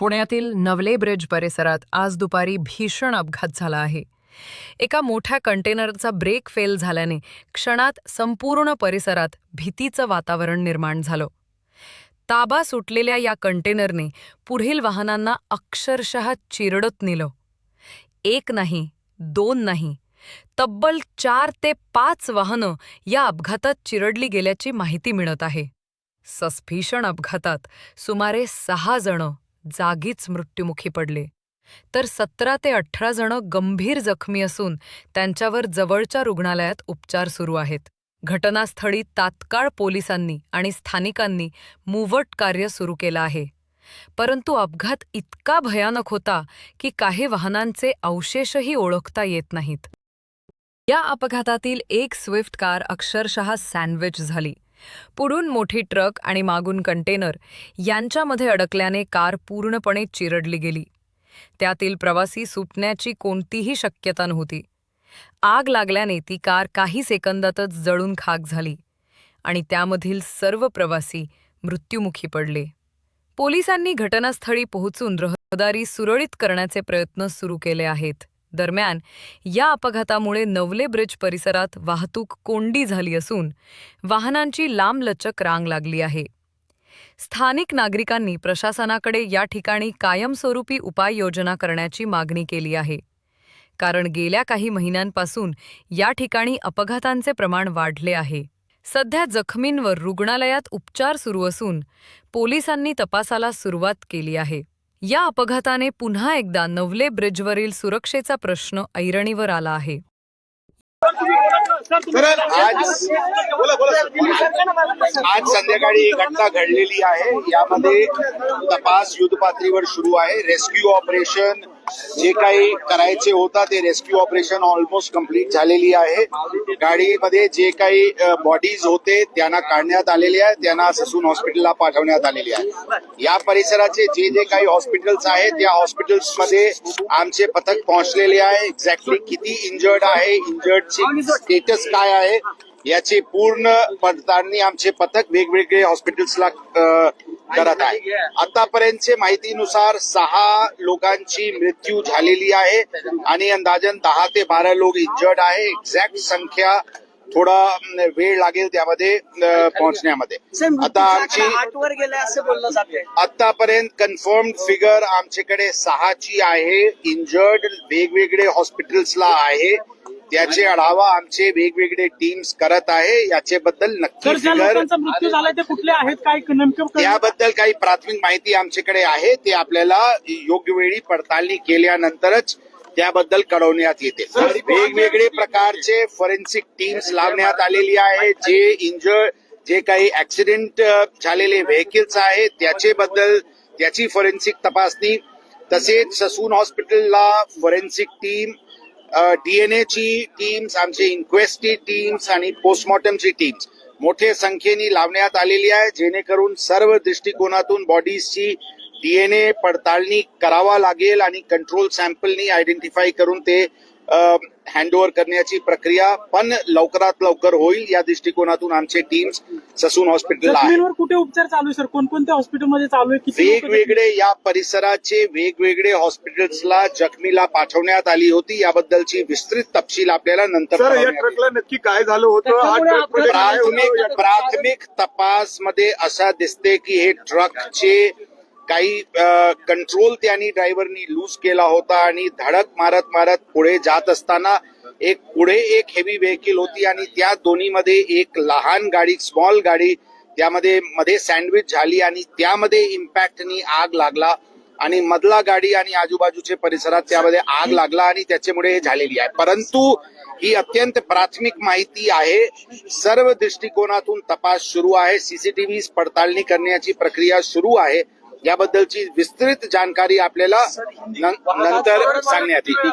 पुण्यातील नवले ब्रिज परिसरात आज दुपारी भीषण अपघात झाला आहे. एका मोठ्या कंटेनरचा ब्रेक फेल झाल्याने क्षणात संपूर्ण परिसरात भीतीचं वातावरण निर्माण झालं. ताबा सुटलेल्या या कंटेनरने पुढील वाहनांना अक्षरशः चिरडत नेलं. एक नाही दोन नाही तब्बल चार ते पाच वाहनं या अपघातात चिरडली गेल्याची माहिती मिळत आहे. सस्भीषण अपघातात सुमारे सहा जणं जागीच मृत्युमुखी पडले. तर सतरा ते अठरा जण गंभीर जखमी असून त्यांच्यावर जवळच्या रुग्णालयात उपचार सुरू आहेत. घटनास्थळी तात्काळ पोलिसांनी आणि स्थानिकांनी मुवट कार्य सुरू केलं आहे. परंतु अपघात इतका भयानक होता की काही वाहनांचे अवशेषही ओळखता येत नाहीत. या अपघातातील एक स्विफ्ट कार अक्षरशः सँडविच झाली. पुढून मोठी ट्रक आणि मागून कंटेनर यांच्यामध्ये अडकल्याने कार पूर्णपणे चिरडली गेली. त्यातील प्रवासी सुटण्याची कोणतीही शक्यता नव्हती. आग लागल्याने ती कार काही सेकंदातच जळून खाक झाली आणि त्यामधील सर्व प्रवासी मृत्युमुखी पडले. पोलिसांनी घटनास्थळी पोहोचून रहदारी सुरळीत करण्याचे प्रयत्न सुरू केले आहेत. दरम्यान या अपघातामुळे नवले ब्रिज परिसरात वाहतूक कोंडी झाली असून वाहनांची लांबलचक रांग लागली आहे. स्थानिक नागरिकांनी प्रशासनाकडे या ठिकाणी कायमस्वरूपी उपाययोजना करण्याची मागणी केली आहे. कारण गेल्या काही महिन्यांपासून या ठिकाणी अपघातांचे प्रमाण वाढले आहे. सध्या जखमींवर रुग्णालयात उपचार सुरू असून पोलिसांनी तपासाला सुरुवात केली आहे. या अपघाताने पुन्हा एकदा नवले ब्रिजवरील सुरक्षेचा प्रश्न ऐरणीवर आला आहे. आज आज संध्याकाळी ही घटना घडलेली आहे. यामध्ये तपास युद्ध पातळीवर सुरू आहे. रेस्क्यू ऑपरेशन जे काही करायचे होता ते रेस्क्यू ऑपरेशन ऑलमोस्ट कंप्लीट झालेली आहे. गाडीमध्ये जे काही बॉडीज होते त्यांना काढण्यात आलेले आहे त्यांना ससून हॉस्पिटलला पाठवण्यात आलेले आहे. या परिसराचे जे जे काही हॉस्पिटल्स आहेत त्या हॉस्पिटल्समध्ये आमचे पथक पोहोचलेले आहे. एक्झॅक्टली किती इंजर्ड आहे इंजर्डची स्टेटस काय आहे याची पूर्ण पडताळणी आमचे पथक वेगवेगळे हॉस्पिटल्सला करत आहे. आतापर्यंतच्या माहितीनुसार सहा लोकांची मृत्यू झालेली आहे आणि अंदाजन दहा ते बारा लोक इंजर्ड आहे. एक्झॅक्ट संख्या थोडा वेळ लागेल त्यामध्ये पोहोचण्यामध्ये. आता आमची आतापर्यंत कन्फर्म फिगर आमच्याकडे सहाची आहे. इंजर्ड वेगवेगळे हॉस्पिटल्सला आहे. त्याचे आढावा आमचे वेगवेगळे टीम्स करत आहे. याच्याबद्दल नक्की मृत्यू झालाय ते कुठले आहेत काय? त्याबद्दल काही प्राथमिक माहिती आमच्याकडे आहे. ते आपल्याला योग्य वेळी पडताळणी केल्यानंतरच त्याबद्दल कळवण्यात येते. वेगवेगळे प्रकारचे फॉरेन्सिक टीम्स लावण्यात आलेली आहे. जे इंजर्ड जे काही ऍक्सिडेंट झालेले व्हेकल्स आहेत त्याच्याबद्दल त्याची फॉरेन्सिक तपासणी. तसेच ससून हॉस्पिटलला फॉरेन्सिक टीम डीएनएची टीम्स आमचे इन्क्वेस्टची टीम्स आणि पोस्टमॉर्टमची टीम्स मोठ्या संख्येने लावण्यात आलेली आहे. जेणेकरून सर्व दृष्टिकोनातून बॉडीजची डीएनए पडताळणी करावा लागेल आणि कंट्रोल सॅम्पलनी आयडेंटिफाय करून ते हँडओव्हर करण्याची प्रक्रिया पण लवकरात लवकर होईल. या दृष्टिकोनातून आमचे टीम्स ससून हॉस्पिटलला आहे जखमींवर कुठे उपचार चालू आहे सर कोणकोणत्या हॉस्पिटलमध्ये चालू आहे? वेगवेगळे या परिसराचे वेगवेगळे हॉस्पिटल्सला जखमीला पाठवण्यात आली होती. याबद्दलची विस्तृत तपशील आपल्याला नंतर सर या कळवण्यात येईल. ट्रकला नक्की काय झालं होतं? प्राथमिक प्राथमिक तपासमध्ये असं दिसते की हे ट्रकचे काही कंट्रोल त्यांनी ड्रायव्हरनी लूज केला होता आणि धडक मारत मारत पुढे जात असताना एक पुढे एक हेवी व्हेकल होती आणि त्या दोन्हीमध्ये एक लहान गाडी स्मॉल गाडी त्यामध्ये मध्ये सँडविच झाली आणि त्यामध्ये इम्पॅक्टनी आग लागला आणि मधला गाडी आणि आजूबाजूचे परिसरात त्यामध्ये आग लागला आणि त्याच्यामुळे हे झालेली आहे. परंतु ही अत्यंत प्राथमिक माहिती आहे. सर्व दृष्टिकोनातून तपास सुरू आहे. सीसीटीव्ही पडताळणी करण्याची प्रक्रिया सुरू आहे. याबद्दलची विस्तृत जानकारी आपल्याला नंतर सांगण्यात येईल.